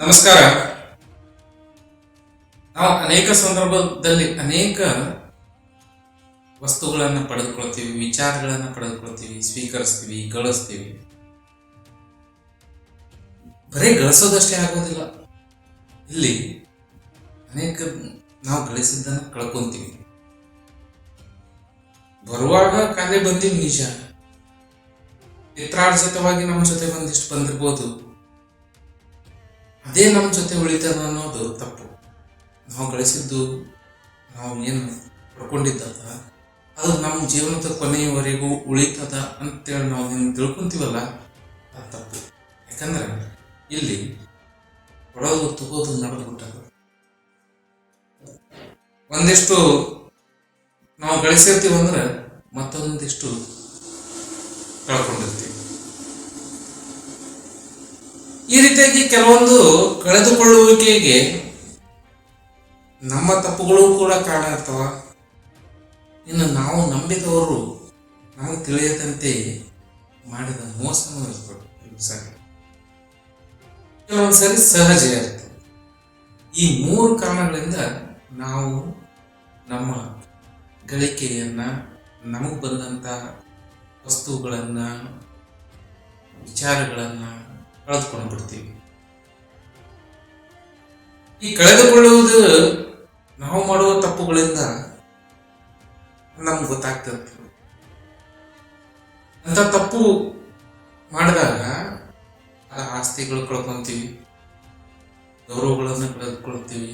ನಮಸ್ಕಾರ. ನಾವು ಅನೇಕ ಸಂದರ್ಭದಲ್ಲಿ ಅನೇಕ ವಸ್ತುಗಳನ್ನು ಪಡೆದುಕೊಳ್ತೀವಿ, ವಿಚಾರಗಳನ್ನು ಪಡೆದುಕೊಳ್ತೀವಿ, ಸ್ವೀಕರಿಸ್ತೀವಿ, ಗಳಿಸ್ತೀವಿ. ಬರೀ ಗಳಿಸೋದಷ್ಟೇ ಆಗೋದಿಲ್ಲ. ಇಲ್ಲಿ ಅನೇಕ ನಾವು ಗಳಿಸಿದ್ದನ್ನು ಕಳ್ಕೊಂತೀವಿ. ಬರುವಾಗ ಕಾಲೇ ಬಂದೀವಿ ನಿಜ. ಪಿತ್ರಾರ್ಜಿತವಾಗಿ ನಮ್ಮ ಜೊತೆ ಒಂದಿಷ್ಟು ಬಂದಿರ್ಬೋದು. ಅದೇ ನಮ್ಮ ಜೊತೆ ಉಳಿತಾನ ಅನ್ನೋದು ತಪ್ಪು. ನಾವು ಗಳಿಸಿದ್ದು ನಾವು ಏನು ಪಡ್ಕೊಂಡಿದ್ದಲ್ಲ ಅದು ನಮ್ಮ ಜೀವನದ ಕೊನೆಯವರೆಗೂ ಉಳಿತದ ಅಂತೇಳಿ ನಾವು ಏನು ತಿಳ್ಕೊಂತೀವಲ್ಲ, ಅದು ತಪ್ಪು. ಯಾಕಂದ್ರೆ ಇಲ್ಲಿ ಕೊಡೋದು ತಗೋದು ನಡೆದು ಒಂದಿಷ್ಟು ನಾವು ಗಳಿಸಿರ್ತೀವಂದ್ರೆ ಮತ್ತೊಂದಿಷ್ಟು ಕಳ್ಕೊಂಡಿರ್ತೀವಿ. ಈ ರೀತಿಯಾಗಿ ಕೆಲವೊಂದು ಕಳೆದುಕೊಳ್ಳುವಿಕೆಗೆ ನಮ್ಮ ತಪ್ಪುಗಳು ಕೂಡ ಕಾರಣ ಇರ್ತವ ಇನ್ನು ನಾವು ನಂಬಿದವರು ನಾವು ತಿಳಿಯದಂತೆ ಮಾಡಿದ ಮೋಸನೂ ಇರ್ತದೆ ಇದು ಸರಿ ಕೆಲವೊಂದು ಸರಿ ಸಹಜ ಇರ್ತದೆ ಈ ಮೂರು ಕಾರಣಗಳಿಂದ ನಾವು ನಮ್ಮ ಗಳಿಕೆಯನ್ನು, ನಮಗೆ ಬಂದಂತ ವಸ್ತುಗಳನ್ನು, ವಿಚಾರಗಳನ್ನ ಕಳೆದುಕೊಂಡು ಬಿಡ್ತೀವಿ ಈ ಕಳೆದುಕೊಳ್ಳುವುದು ನಾವು ಮಾಡುವ ತಪ್ಪುಗಳಿಂದ ನಮ್ಗೆ ಗೊತ್ತಾಗ್ತಿರ್ತದೆ ಅಂತ ತಪ್ಪು ಮಾಡಿದಾಗ ಆ ಆಸ್ತಿಗಳು ಕಳ್ಕೊಂತೀವಿ. ಗೌರವಗಳನ್ನು ಕಳೆದುಕೊಳ್ತೀವಿ.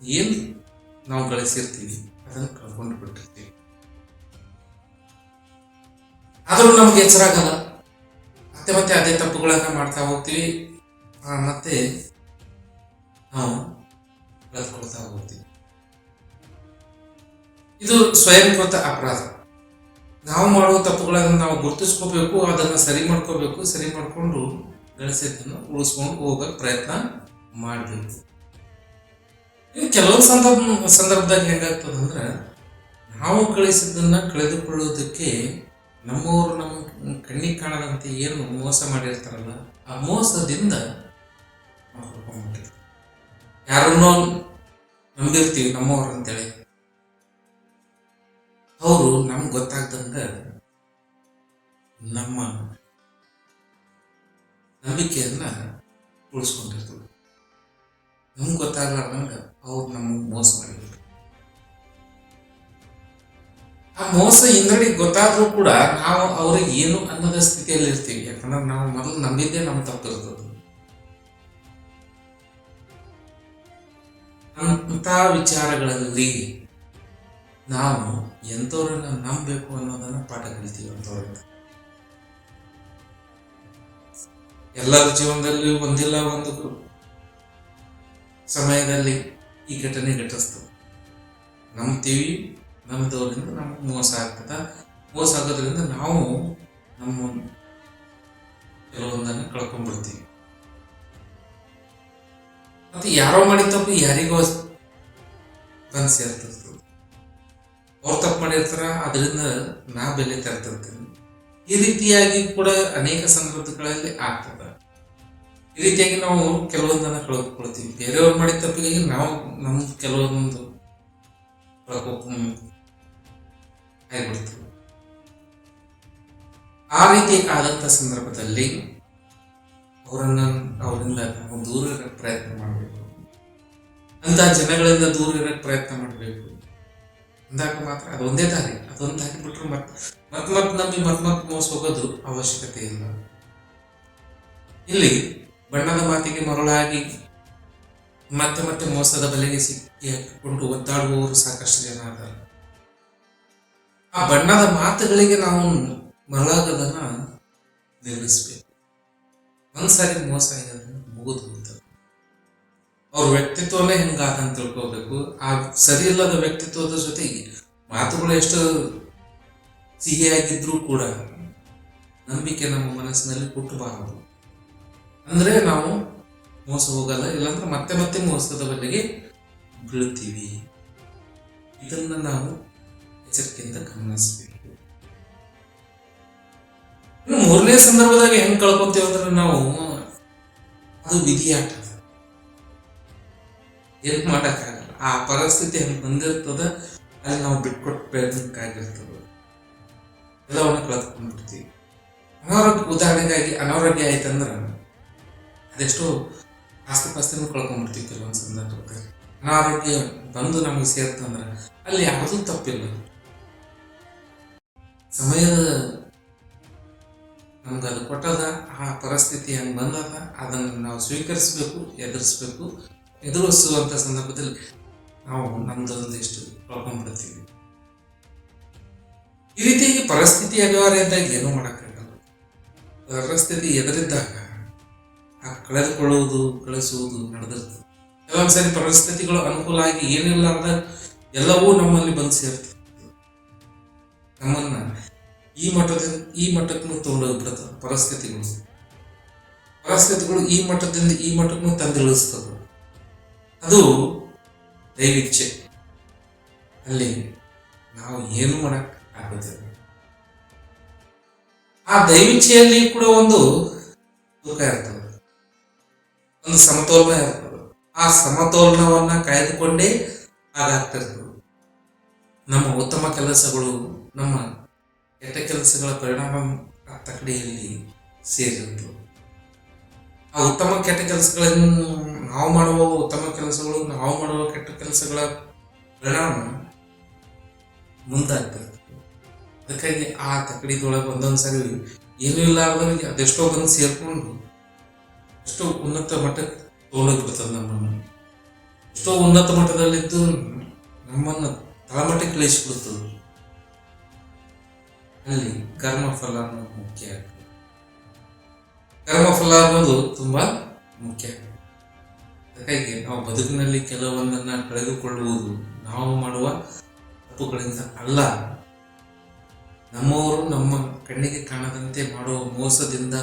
ಏನು ನಾವು ಗಳಿಸಿರ್ತೀವಿ, ಅದನ್ನು ಕಳ್ಕೊಂಡು ಬಿಟ್ಟಿರ್ತೀವಿ ಆದರೂ ನಮ್ಗೆ ಎಚ್ಚರಾಗಲ್ಲ. ಮತ್ತೆ ಮತ್ತೆ ಅದೇ ತಪ್ಪುಗಳನ್ನ ಮಾಡ್ತಾ ಹೋಗ್ತೀವಿ. ಮತ್ತೆ ನಾವು ಕಳೆದುಕೊಳ್ತಾ ಹೋಗ್ತೀವಿ. ಇದು ಸ್ವಯಂಕೃತ ಅಪರಾಧ. ನಾವು ಮಾಡುವ ತಪ್ಪುಗಳನ್ನು ನಾವು ಗುರುತಿಸ್ಕೋಬೇಕು, ಅದನ್ನು ಸರಿ ಮಾಡ್ಕೋಬೇಕು, ಸರಿ ಮಾಡಿಕೊಂಡು ಗಳಿಸಿದ್ದನ್ನು ಉಳಿಸ್ಕೊಂಡು ಹೋಗಕ್ಕೆ ಪ್ರಯತ್ನ ಮಾಡಬೇಕು. ಇನ್ನು ಕೆಲವೊಂದು ಸಂದರ್ಭ, ಸಂದರ್ಭದಾಗ ಹೆಂಗಾಗ್ತದೆ ಅಂದ್ರೆ ನಾವು ಕಳಿಸಿದ್ದನ್ನು ಕಳೆದುಕೊಳ್ಳುವುದಕ್ಕೆ ನಮ್ಮವರು ನಮ್ಮ ಕಣ್ಣಿಗೆ ಕಾಣದಂತೆ ಏನು ಮೋಸ ಮಾಡಿರ್ತಾರಲ್ಲ, ಆ ಮೋಸದಿಂದ ಯಾರನ್ನೋ ನಂಬಿರ್ತೀವಿ ನಮ್ಮವ್ರು ಅಂತೇಳಿ. ಅವರು ನಮ್ಗೆ ಗೊತ್ತಾಗ್ದಂಗ ನಮ್ಮ ನಂಬಿಕೆಯನ್ನ ಉಳಿಸ್ಕೊಂಡಿರ್ತೀವಿ ನಮ್ಗೆ ಗೊತ್ತಾಗ್ಲಾರ್ದಂಗ ಅವ್ರು ನಮಗೆ ಮೋಸ ಮಾಡಿದ್ರು. ಮೋಸ ಇಂದ್ರನಿಗೆ ಗೊತ್ತಾದ್ರೂ ಕೂಡ ನಾವು ಅವ್ರಿಗೆ ಏನು ಅನ್ನದ ಸ್ಥಿತಿಯಲ್ಲಿ ಇರ್ತೀವಿ. ಯಾಕಂದ್ರೆ ನಾವು ಮೊದಲು ನಂಬಿದ್ದೇ ನಮ್ಮ ತಪ್ಪಿರ್ತದೆ ಅಂತ ವಿಚಾರಗಳಲ್ಲಿ ನಾವು ಎಂಥವ್ರನ್ನ ನಂಬಬೇಕು ಅನ್ನೋದನ್ನ ಪಾಠ ಕಲಿತೀವಿ ಅಂತವ್ರನ್ನ ಎಲ್ಲರ ಜೀವನದಲ್ಲಿ ಒಂದಿಲ್ಲ ಒಂದು ಸಮಯದಲ್ಲಿ ಈ ಘಟನೆ ಘಟಿಸ್ತದೆ ನಂಬ್ತೀವಿ ನಂಬಿದವರಿಂದ ನಮ್ಗೆ ಮೋಸ ಆಗ್ತದ. ಮೋಸ ಆಗೋದ್ರಿಂದ ನಾವು ನಮ್ಮ ಕೆಲವೊಂದನ್ನು ಕಳ್ಕೊಂಡ್ಬಿಡ್ತೀವಿ. ಮತ್ತು ಯಾರೋ ಮಾಡಿದ ತಪ್ಪು ಯಾರಿಗೋ ಬಂದು ಸೇರ್ತದೆ ಅವ್ರು ತಪ್ಪು ಮಾಡಿರ್ತಾರ, ಅದರಿಂದ ನಾ ಬೆಲೆ ತರ್ತಿರ್ತೀನಿ ಈ ರೀತಿಯಾಗಿ ಕೂಡ ಅನೇಕ ಸಂದರ್ಭಗಳಲ್ಲಿ ಆಗ್ತದ. ಈ ರೀತಿಯಾಗಿ ನಾವು ಕೆಲವೊಂದನ್ನ ಕಳ್ಕೊಳ್ತೀವಿ. ಬೇರೆಯವ್ರು ಮಾಡಿದ ತಪ್ಪಿಗೆ ನಾವು ನಮ್ಮ ಕೆಲವೊಂದು ಕಳ್ಕೊ ಆಗಿಬಿಡ್ತೀವಿ ಆ ರೀತಿ ಆದಂಥ ಸಂದರ್ಭದಲ್ಲಿ ಅವರನ್ನ ಅವರಿಂದ ದೂರ ಇರಕ್ಕೆ ಪ್ರಯತ್ನ ಮಾಡಬೇಕು. ಅಂತ ಜನಗಳಿಂದ ದೂರ ಇರಕ್ಕೆ ಪ್ರಯತ್ನ ಮಾಡಬೇಕು. ಅಂದಾಗ ಮಾತ್ರ ಅದೊಂದೇ ದಾರಿ, ಅದೊಂದು ದಾರಿ ಬಿಟ್ರೆ ಮತ್ತೆ ಮತ್ ಮತ್ ನಂಬಿ ಮತ್ ಮತ್ ಮೋಸ ಹೋಗೋದು ಅವಶ್ಯಕತೆ ಇಲ್ಲ. ಇಲ್ಲಿ ಬಣ್ಣದ ಮಾತಿಗೆ ಮರಳಾಗಿ ಮತ್ತೆ ಮತ್ತೆ ಮೋಸದ ಬಲೆಗೆ ಸಿಕ್ಕಿ ಹಾಕಿಕೊಂಡು ಒದ್ದಾಡುವವರು ಸಾಕಷ್ಟು ಜನ ಅದಾರ ಆ ಬಣ್ಣದ ಮಾತುಗಳಿಗೆ ನಾವು ಮರಳಾಗದನ್ನ ನಿಲ್ಲಿಸ್ಬೇಕು. ಒಂದ್ಸಾರಿ ಮೋಸ ಇದನ್ನು ಮುಗಿದು ಅವ್ರ ವ್ಯಕ್ತಿತ್ವನೇ ಹೆಂಗಾದ ಅಂತ ತಿಳ್ಕೋಬೇಕು. ಆ ಸರಿ ಇಲ್ಲದ ವ್ಯಕ್ತಿತ್ವದ ಜೊತೆಗೆ ಮಾತುಗಳು ಎಷ್ಟು ಸಿಹಿಯಾಗಿದ್ರೂ ಕೂಡ ನಂಬಿಕೆ ನಮ್ಮ ಮನಸ್ಸಿನಲ್ಲಿ ಹುಟ್ಟಬಾರದು. ಅಂದ್ರೆ ನಾವು ಮೋಸ ಹೋಗಲ್ಲ, ಇಲ್ಲಾಂದ್ರೆ ಮತ್ತೆ ಮತ್ತೆ ಮೋಸದ ಬಲೆಗೆ ಬೀಳ್ತೀವಿ. ಇದನ್ನ ನಾವು ಎಚ್ಚರಿಕೆಯಿಂದ ಗಮನಿಸಬೇಕು. ಮೂರನೇ ಸಂದರ್ಭದಾಗ ಹೆಂಗ್ ಕಳ್ಕೊತೇವೆ ಅಂದ್ರೆ ನಾವು ಅದು ವಿಧಿಯಾಟ ಎಲ್ಪ್ ಮಾಡಕ್ಕಾಗಲ್ಲ. ಆ ಪರಿಸ್ಥಿತಿ ಹೆಂಗ್ ಬಂದಿರ್ತದ, ಅಲ್ಲಿ ನಾವು ಬಿಟ್ಕೊಟ್ಬೇಕಾಗಿರ್ತದೆ ಎಲ್ಲವನ್ನು ಕಳೆದುಕೊಂಡ್ಬಿಡ್ತೀವಿ ಅನಾರೋಗ್ಯ, ಉದಾಹರಣೆಗಾಗಿ ಅನಾರೋಗ್ಯ ಆಯ್ತಂದ್ರೆ ಅದೆಷ್ಟೋ ಆಸ್ತಿ ಪಾಸ್ತಿನೂ ಕಳ್ಕೊಂಡ್ಬಿಡ್ತೀವಿ ಕೆಲವೊಂದು ಸಂದರ್ಭದಲ್ಲಿ. ಅನಾರೋಗ್ಯ ಬಂದು ನಮಗೆ ಸೇರ್ತಂದ್ರೆ ಅಲ್ಲಿ ಯಾವುದೂ ತಪ್ಪಿಲ್ಲ. ಸಮಯದ ನಮ್ಗೆ ಅದು ಕೊಟ್ಟದ, ಆ ಪರಿಸ್ಥಿತಿ ಹಂಗೆ ಬಂದದ ಅದನ್ನು ನಾವು ಸ್ವೀಕರಿಸಬೇಕು, ಎದುರಿಸ್ಬೇಕು ಎದುರಿಸುವಂಥ ಸಂದರ್ಭದಲ್ಲಿ ನಾವು ನಮ್ದೊಂದಿಷ್ಟು ಕಳ್ಕೊಂಡ್ಬಿಡ್ತೀವಿ ಈ ರೀತಿಯಾಗಿ ಪರಿಸ್ಥಿತಿ ಅನಿವಾರ್ಯ ಇದ್ದಾಗ ಏನೂ ಮಾಡೋಕ್ಕಾಗಲ್ಲ. ಪರಿಸ್ಥಿತಿ ಎದುರಿದ್ದಾಗ ಆ ಕಳೆದುಕೊಳ್ಳುವುದು, ಕಳಿಸುವುದು ನಡೆದಿರ್ತದೆ. ಕೆಲವೊಂದು ಸರಿ ಪರಿಸ್ಥಿತಿಗಳು ಅನುಕೂಲ ಆಗಿ ಏನಿಲ್ಲ ಅಂದಾಗ ಎಲ್ಲವೂ ನಮ್ಮಲ್ಲಿ ಬಂದು ಸೇರ್ತದೆ ನಮ್ಮನ್ನ ಈ ಮಟ್ಟದಿಂದ, ಈ ಮಟ್ಟಕ್ಕೂ ತಗೊಂಡೋಗ್ಬಿಡ್ತದೆ ಪರಿಸ್ಥಿತಿಗಳು ಪರಿಸ್ಥಿತಿಗಳು ಈ ಮಟ್ಟದಿಂದ, ಈ ಮಟ್ಟಕ್ಕೂ ತಂದಿಳಿಸ್ತದೆ ಅದು ದೈವಿಚ್ಛೆ. ಅಲ್ಲಿ ನಾವು ಏನು ಮಾಡಕ್ ಆಗುತ್ತಿಲ್ಲ ಆ ದೈವಿಚ್ಛೆಯಲ್ಲಿ ಕೂಡ ಒಂದು ದುಃಖ ಇರ್ತದೆ. ಒಂದು ಸಮತೋಲನ ಇರ್ತದೆ. ಆ ಸಮತೋಲನವನ್ನ ಕಾಯ್ದುಕೊಂಡೇ ಹಾಗಾಗ್ತಿರ್ತದೆ. ನಮ್ಮ ಉತ್ತಮ ಕೆಲಸಗಳು, ನಮ್ಮ ಕೆಟ್ಟ ಕೆಲಸಗಳ ಪರಿಣಾಮ ಆ ತಕಡಿಯಲ್ಲಿ ಸೇರಿರ್ತದೆ ಆ ಉತ್ತಮ ಕೆಟ್ಟ ಕೆಲಸಗಳನ್ನು ನಾವು ಮಾಡುವ ಉತ್ತಮ ಕೆಲಸಗಳು, ನಾವು ಮಾಡುವ ಕೆಟ್ಟ ಕೆಲಸಗಳ ಪರಿಣಾಮ ಮುಂದಾಗ್ತಿರ್ತದೆ ಅದಕ್ಕಾಗಿ ಆ ತಕ್ಕಡಿದೊಳಗೆ ಒಂದೊಂದು ಸಾರಿ ಏನೂ ಇಲ್ಲಾರ್ದವರಿಗೆ ಅದೆಷ್ಟೋ ಬಂದು ಸೇರಿಕೊಂಡು ಎಷ್ಟೋ ಉನ್ನತ ಮಟ್ಟಕ್ಕೆ ತಗೊಂಡೋಗ್ಬಿಡ್ತದೆ ನಮ್ಮನ್ನು. ಎಷ್ಟೋ ಉನ್ನತ ಮಟ್ಟದಲ್ಲಿದ್ದು ನಮ್ಮನ್ನು ತಳಮಟ್ಟಕ್ಕೆ ಇಳಿಸ್ಬಿಡ್ತದೆ ಅಲ್ಲಿ ಕರ್ಮಫಲ ಅನ್ನೋದು ಮುಖ್ಯ ಕರ್ಮಫಲ ಅನ್ನೋದು ತುಂಬಾ ಮುಖ್ಯ ಅದಕ್ಕಾಗಿ ನಾವು ಬದುಕಿನಲ್ಲಿ ಕೆಲವೊಂದನ್ನ ಕಳೆದುಕೊಳ್ಳುವುದು, ನಾವು ಮಾಡುವ ತಪ್ಪುಗಳಿಂದ ಅಲ್ಲ. ನಮ್ಮವರು ನಮ್ಮ ಕಣ್ಣಿಗೆ ಕಾಣದಂತೆ ಮಾಡುವ ಮೋಸದಿಂದ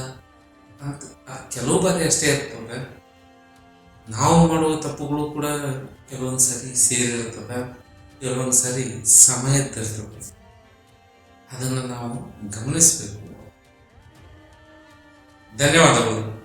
ಅಂತ ಕೆಲವು ಬಾರಿ ಅಷ್ಟೇ ಇರ್ತವೆ ನಾವು ಮಾಡುವ ತಪ್ಪುಗಳು ಕೂಡ ಕೆಲವೊಂದು ಸರಿ ಸೇರಿರ್ತವೆ ಕೆಲವೊಂದು ಸರಿ ಸಮಯದ್ದಿರ್ತವೆ ಅದನ್ನು ನಾವು ಗಮನಿಸಬೇಕು. ಧನ್ಯವಾದಗಳು.